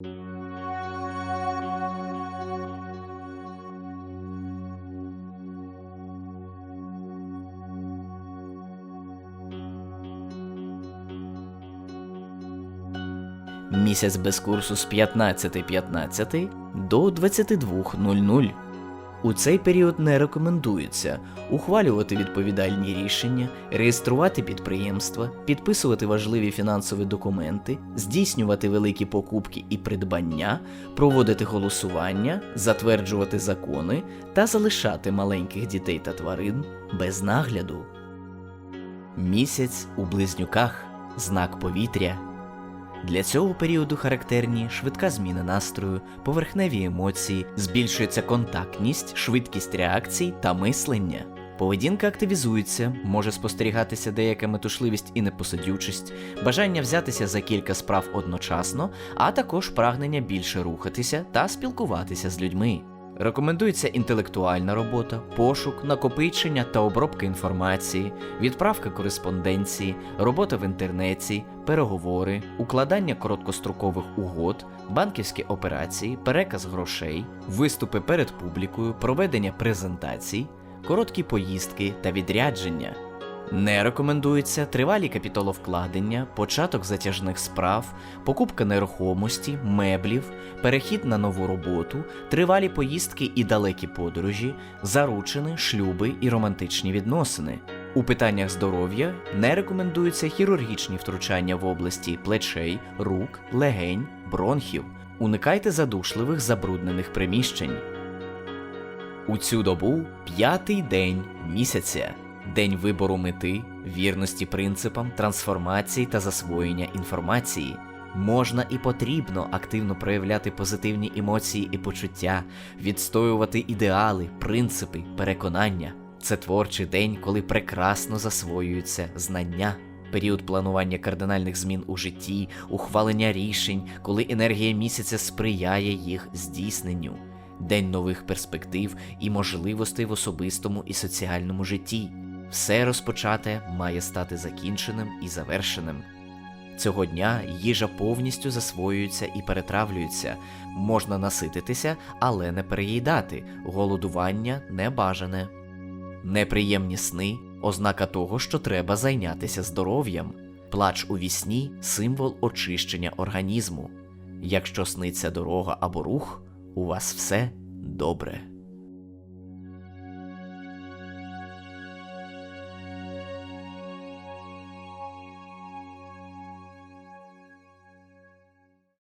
Місяць без курсу з 15.15 до 22.00. У цей період не рекомендується ухвалювати відповідальні рішення, реєструвати підприємства, підписувати важливі фінансові документи, здійснювати великі покупки і придбання, проводити голосування, затверджувати закони та залишати маленьких дітей та тварин без нагляду. Місяць у близнюках знак повітря. Для цього періоду характерні швидка зміна настрою, поверхневі емоції, збільшується контактність, швидкість реакцій та мислення. Поведінка активізується, може спостерігатися деяка метушливість і непосидючість, бажання взятися за кілька справ одночасно, а також прагнення більше рухатися та спілкуватися з людьми. Рекомендується інтелектуальна робота, пошук, накопичення та обробка інформації, відправка кореспонденції, робота в інтернеті, переговори, укладання короткострокових угод, банківські операції, переказ грошей, виступи перед публікою, проведення презентацій, короткі поїздки та відрядження. Не рекомендується тривалі капіталовкладення, початок затяжних справ, покупка нерухомості, меблів, перехід на нову роботу, тривалі поїздки і далекі подорожі, заручини, шлюби і романтичні відносини. У питаннях здоров'я не рекомендуються хірургічні втручання в області плечей, рук, легень, бронхів. Уникайте задушливих забруднених приміщень. У цю добу п'ятий день місяця, день вибору мети, вірності принципам, трансформації та засвоєння інформації. Можна і потрібно активно проявляти позитивні емоції і почуття, відстоювати ідеали, принципи, переконання. Це творчий день, коли прекрасно засвоюються знання. Період планування кардинальних змін у житті, ухвалення рішень, коли енергія місяця сприяє їх здійсненню день нових перспектив і можливостей в особистому і соціальному житті. Все розпочате має стати закінченим і завершеним. Цього дня їжа повністю засвоюється і перетравлюється. Можна насититися, але не переїдати. Голодування не бажане. Неприємні сни ознака того, що треба зайнятися здоров'ям. Плач у вісні символ очищення організму. Якщо сниться дорога або рух, у вас все добре.